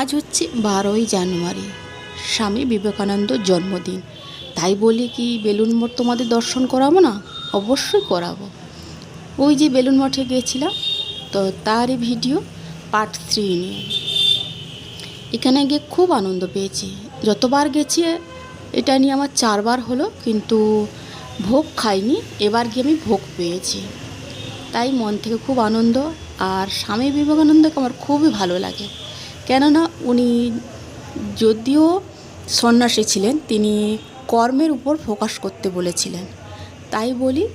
আজ হচ্ছে বারোই জানুয়ারি। স্বামী বিবেকানন্দর জন্মদিন। তাই বলি কি, বেলুন মঠ তোমাদের দর্শন করাবো না? অবশ্যই করাবো। ওই যে বেলুন মঠে গিয়েছিলাম তো তারই ভিডিও পার্ট থ্রি নিয়ে। এখানে গিয়ে খুব আনন্দ পেয়েছি। যতবার গেছি, এটা নিয়ে আমার চারবার হলো, কিন্তু ভোগ খাইনি, এবার গিয়ে আমি ভোগ পেয়েছি। তাই মন থেকে খুব আনন্দ, আর স্বামী বিবেকানন্দকে আমার খুবই ভালো লাগে। কেননা উনি যদিও সন্ন্যাসী ছিলেন, তিনি কর্মের উপর ফোকাস করতে বলেছিলেন। তাই বলি,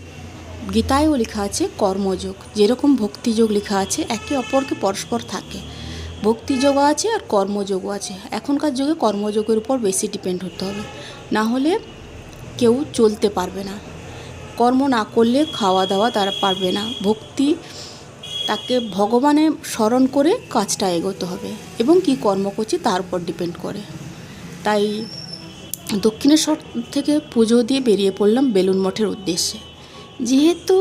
গীতায়ও লেখা আছে কর্মযোগ। যেরকম ভক্তিযোগ লেখা আছে, একে অপরকে পরস্পর থাকে। ভক্তিযোগও আছে আর কর্মযোগও আছে। এখনকার যুগে কর্মযোগের উপর বেশি ডিপেন্ড হতে হবে। না হলে কেউ চলতে পারবে না। কর্ম না করলে খাওয়া দাওয়া তারা পারবে না। ভক্তি তাকে ভগবানের স্মরণ করে কাজটা এগোতে হবে এবং কি কর্ম করছি তার উপর ডিপেন্ড করে। তাই দক্ষিণেশ্বর থেকে পুজো দিয়ে বেরিয়ে পড়লাম বেলুন মঠের উদ্দেশ্যে। যেহেতু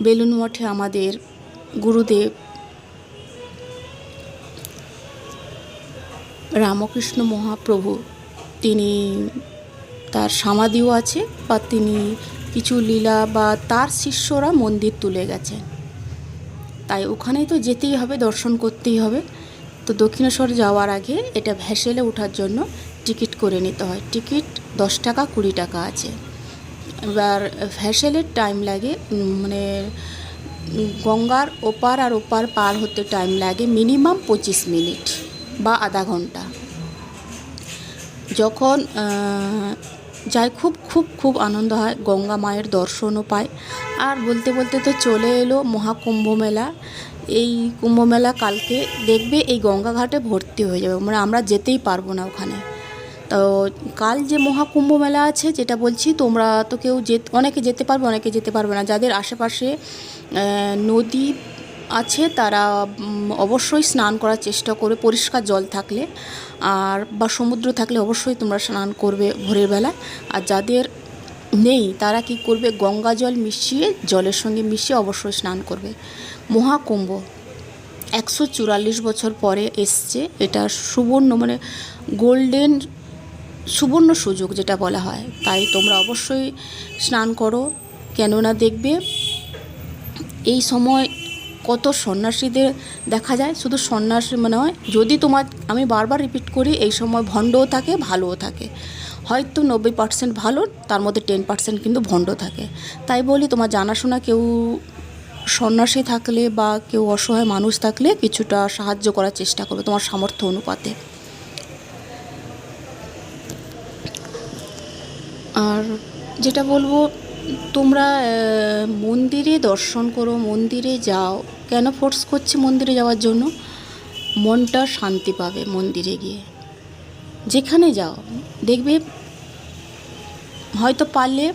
বেলুন মঠে আমাদের গুরুদেব রামকৃষ্ণ মহাপ্রভু, তিনি তার সমাধিও আছে বা তিনি কিছু লীলা বা তার শিষ্যরা মন্দির তুলে গেছেন। তাই ওখানেই তো যেতেই হবে, দর্শন করতেই হবে। তো দক্ষিণেশ্বর যাওয়ার আগে এটা ভ্যাসেলে ওঠার জন্য টিকিট করে নিতে হয়। টিকিট দশ টাকা, কুড়ি টাকা আছে। এবার ভ্যাসেলের টাইম লাগে মানে গঙ্গার ওপার আর ওপার পার হতে টাইম লাগে মিনিমাম পঁচিশ মিনিট বা আধা ঘণ্টা। যখন যাই খুব খুব খুব আনন্দ হয়, গঙ্গা মায়ের দর্শনও পায়। আর বলতে বলতে তো চলে এলো মহাকুম্ভ মেলা এই কুম্ভ মেলা কালকে দেখবে এই গঙ্গা ঘাটে ভর্তি হয়ে যাবে মানে আমরা যেতেই পারব না ওখানে। তো কাল যে মহাকুম্ভ মেলা আছে, যেটা বলছি, তোমরা তো কেউ যে অনেকে যেতে পারবে, অনেকে যেতে পারবে না। যাদের আশেপাশে নদী আছে, তারা অবশ্যই স্নান করার চেষ্টা করবে, পরিষ্কার জল থাকলে। আর, বা সমুদ্র থাকলে অবশ্যই তোমরা স্নান করবে ভোরের বেলা আর যাদের নেই, তারা কি করবে, গঙ্গা জল মিশিয়ে, জলের সঙ্গে মিশিয়ে অবশ্যই স্নান করবে। মহাকুম্ভ, একশো চুরাল্লিশ বছর পরে এসছে। এটা সুবর্ণ মানে গোল্ডেন, সুবর্ণ সুযোগ যেটা বলা হয়। তাই তোমরা অবশ্যই স্নান করো। কেননা দেখবে, এই সময় কত সন্ন্যাসীদের দেখা যায়? শুধু সন্ন্যাসী মানে হয় যদি তোমার, আমি বারবার রিপিট করি, এই সময় ভণ্ডও থাকে, ভালোও থাকে। হয়তো নব্বই পার্সেন্ট ভালো, তার মধ্যে টেন পার্সেন্ট কিন্তু ভণ্ড থাকে। তাই বলি, তোমার জানাশোনা কেউ সন্ন্যাসী থাকলে বা কেউ অসহায় মানুষ থাকলে কিছুটা সাহায্য করার চেষ্টা করবে, তোমার সামর্থ্য অনুপাতে। আর যেটা বলব তোমরা মন্দিরে দর্শন করো, মন্দিরে যাও। কেন ফোর্স করছি মন্দিরে যাওয়ার জন্য? মনটা শান্তি পাবে মন্দিরে গিয়ে। যেখানে যাও, দেখবে হয়তো পারলে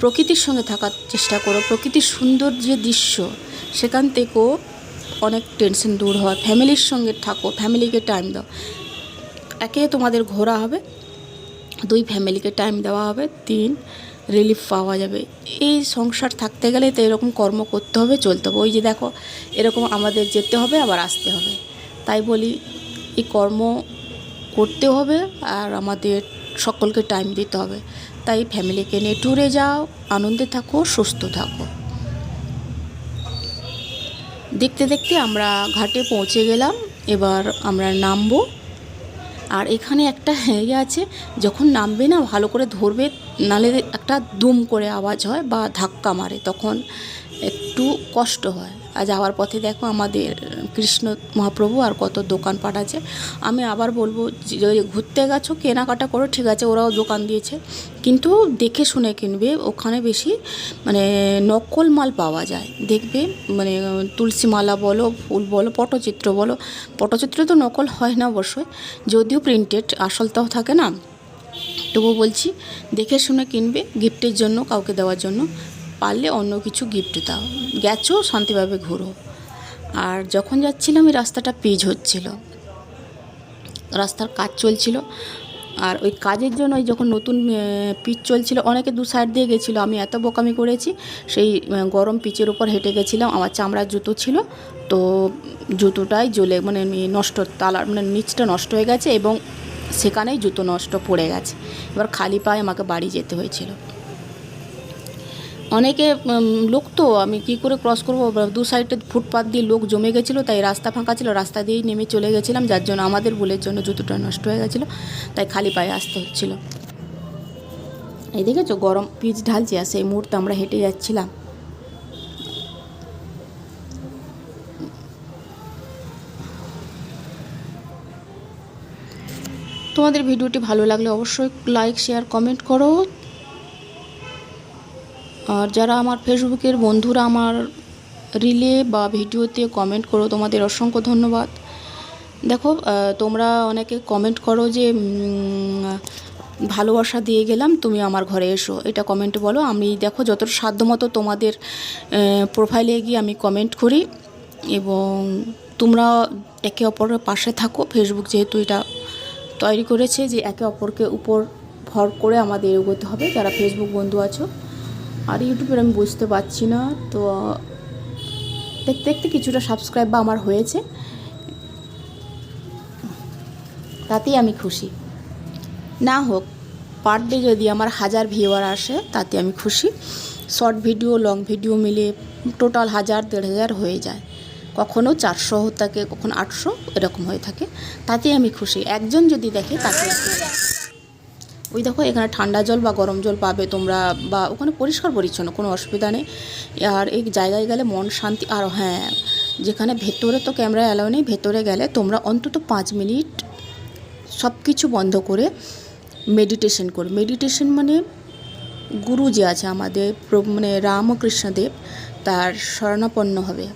প্রকৃতির সঙ্গে থাকার চেষ্টা করো। প্রকৃতির সুন্দর যে দৃশ্য, সেখান থেকেও অনেক টেনশন দূর হয়। ফ্যামিলির সঙ্গে থাকো ফ্যামিলিকে টাইম দাও। একে তোমাদের ঘোরা হবে, দুই ফ্যামিলিকে টাইম দেওয়া হবে, তিন রিলিফ পাওয়া যাবে। এই সংসার থাকতে গেলে তো এরকম কর্ম করতে হবে, চলতে হবে। ওই যে দেখো, এরকম আমাদের যেতে হবে, আবার আসতে হবে। তাই বলি, এই কর্ম করতে হবে আর আমাদের সকলকে টাইম দিতে হবে। তাই ফ্যামিলিকে নিয়ে ট্যুরে যাও, আনন্দে থাকো, সুস্থ থাকো। দেখতে দেখতে আমরা ঘাটে পৌঁছে গেলাম। এবার আমরা নামবো। আর এখানে একটা ইয়ে আছে, যখন নামবে না, ভালো করে ধরবে, নালে একটা দুম করে আওয়াজ হয় বা ধাক্কা মারে, তখন একটু কষ্ট হয়। আর যাওয়ার পথে দেখো আমাদের কৃষ্ণ মহাপ্রভু আর কত দোকানপাট আছে। আমি আবার বলব, যদি ঘুরতে গেছো, কেনাকাটা করো, ঠিক আছে, ওরাও দোকান দিয়েছে। কিন্তু দেখে শুনে কিনবে, ওখানে বেশি মানে নকল মাল পাওয়া যায়। দেখবে মানে তুলসী মালা বলো, ফুল বলো, পটচিত্র বলো, পটচিত্র তো নকল হয় না অবশ্যই, যদিও প্রিন্টেড আসলটাও থাকে না। তবু বলছি, দেখে শুনে কিনবে গিফটের জন্য, কাউকে দেওয়ার জন্য। পারলে অন্য কিছু গিফট দাও। গেছো, শান্তিভাবে ঘুরো। আর যখন যাচ্ছিলাম, এই রাস্তাটা পিচ হচ্ছিল। রাস্তার কাজ চলছিল। আর ওই কাজের জন্য ওই যখন নতুন পিচ চলছিল, অনেকে দু সাইড দিয়ে গেছিল। আমি এত বোকামি করেছি, সেই গরম পিচের উপর হেঁটে গেছিলাম। আমার চামড়ার জুতো ছিল। তো জুতোটাই জ্বলে মানে নষ্ট তালার মানে নিচটা নষ্ট হয়ে গেছে এবং সেখানেই জুতো নষ্ট পড়ে গেছে। এবার খালি পায়ে আমাকে বাড়ি যেতে হয়েছিল। অনেকে লোক তো, আমি কি করে ক্রস করব? দু সাইডে ফুটপাথ দিয়ে লোক জমে গেছিল, তাই রাস্তা ফাঁকা ছিল, রাস্তা দিয়েই নেমে চলে গেছিলাম, যার জন্য আমাদের ভুলের জন্য জুতোটা নষ্ট হয়ে গেছিল, তাই খালি পায়ে আসতে হচ্ছিল। এই দেখেছ, গরম পিচ ঢালছে, আর সেই মুহূর্তে আমরা হেঁটে যাচ্ছিলাম। তোমাদের ভিডিওটি ভালো লাগলে অবশ্যই লাইক শেয়ার কমেন্ট করো। আর যারা আমার ফেসবুকের বন্ধুরা আমার রিলে বা ভিডিওতে কমেন্ট করো, তোমাদের অসংখ্য ধন্যবাদ। দেখো তোমরা অনেকে কমেন্ট করো যে ভালোবাসা দিয়ে গেলাম, তুমি আমার ঘরে এসো। এটা কমেন্ট বলো। আমি দেখো, যতটা সাধ্যমতো তোমাদের প্রোফাইলে গিয়ে আমি কমেন্ট করি এবং তোমরা একে অপরের পাশে থাকো। ফেসবুক যেহেতু এটা তৈরি করেছে যে, একে অপরকে উপর ভর করে আমাদের এগোতে হবে। যারা ফেসবুক বন্ধু আছো আর ইউটিউবের আমি বুঝতে পারছি না, তো দেখতে দেখতে কিছুটা সাবস্ক্রাইব বা আমার হয়েছে। তাতেই আমি খুশি। না হোক পার ডে যদি আমার হাজার ভিউয়ার আসে, তাতে আমি খুশি। শর্ট ভিডিও লং ভিডিও মিলে টোটাল হাজার, দেড় হাজার হয়ে যায়। কখনও চারশো থাকে, কখনো আটশো, এরকম হয়ে থাকে। তাতেই আমি খুশি। একজন যদি দেখে তাতে ওই দেখো, এখানে ঠান্ডা জল বা গরম জল পাবে তোমরা, বা ওখানে পরিষ্কার পরিচ্ছন্ন, কোনো অসুবিধা নেই। আর এই জায়গায় গেলে মন শান্তি, আর হ্যাঁ যেখানে ভেতরে তো ক্যামেরা অ্যালাউ নেই, ভেতরে গেলে তোমরা অন্তত পাঁচ মিনিট সব কিছু বন্ধ করে মেডিটেশন করো। মেডিটেশন মানে গুরু যে আছে আমাদের মানে রামকৃষ্ণদেব, তার শরণাপন্ন হবে।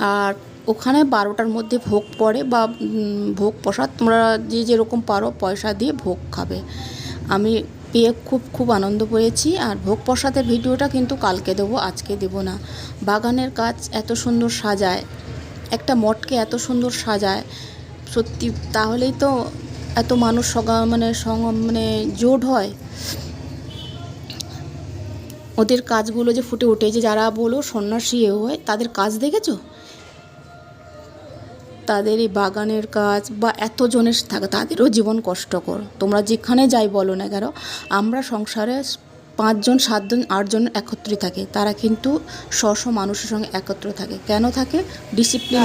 আর ওখানে বারোটার মধ্যে ভোগ পড়ে বা ভোগ প্রসাদ। তোমরা যে যেরকম পারো পয়সা দিয়ে ভোগ খাবে। আমি পেয়ে খুব খুব আনন্দ পেয়েছি। আর ভোগ প্রসাদের ভিডিওটা কিন্তু কালকে দেবো, আজকে দেবো না। বাগানের কাজ এত সুন্দর সাজায়, একটা মঠকে এত সুন্দর সাজায়। সত্যি, তাহলেই তো এত মানুষ সগা মানে মানে জোট হয়। ওদের কাজগুলো যে ফুটে উঠে যে যারা বলো সন্ন্যাসী এ হয়, তাদের কাজ দেখেছ? তাদের এই বাগানের কাজ বা এতজনের থাকে তাদেরও জীবন কষ্টকর। তোমরা যেখানে যাই বলো না কেন, আমরা সংসারে পাঁচজন, সাতজন, আটজন একত্রে থাকে। তারা কিন্তু স্ব মানুষের সঙ্গে একত্র থাকে। কেন থাকে? ডিসিপ্লিন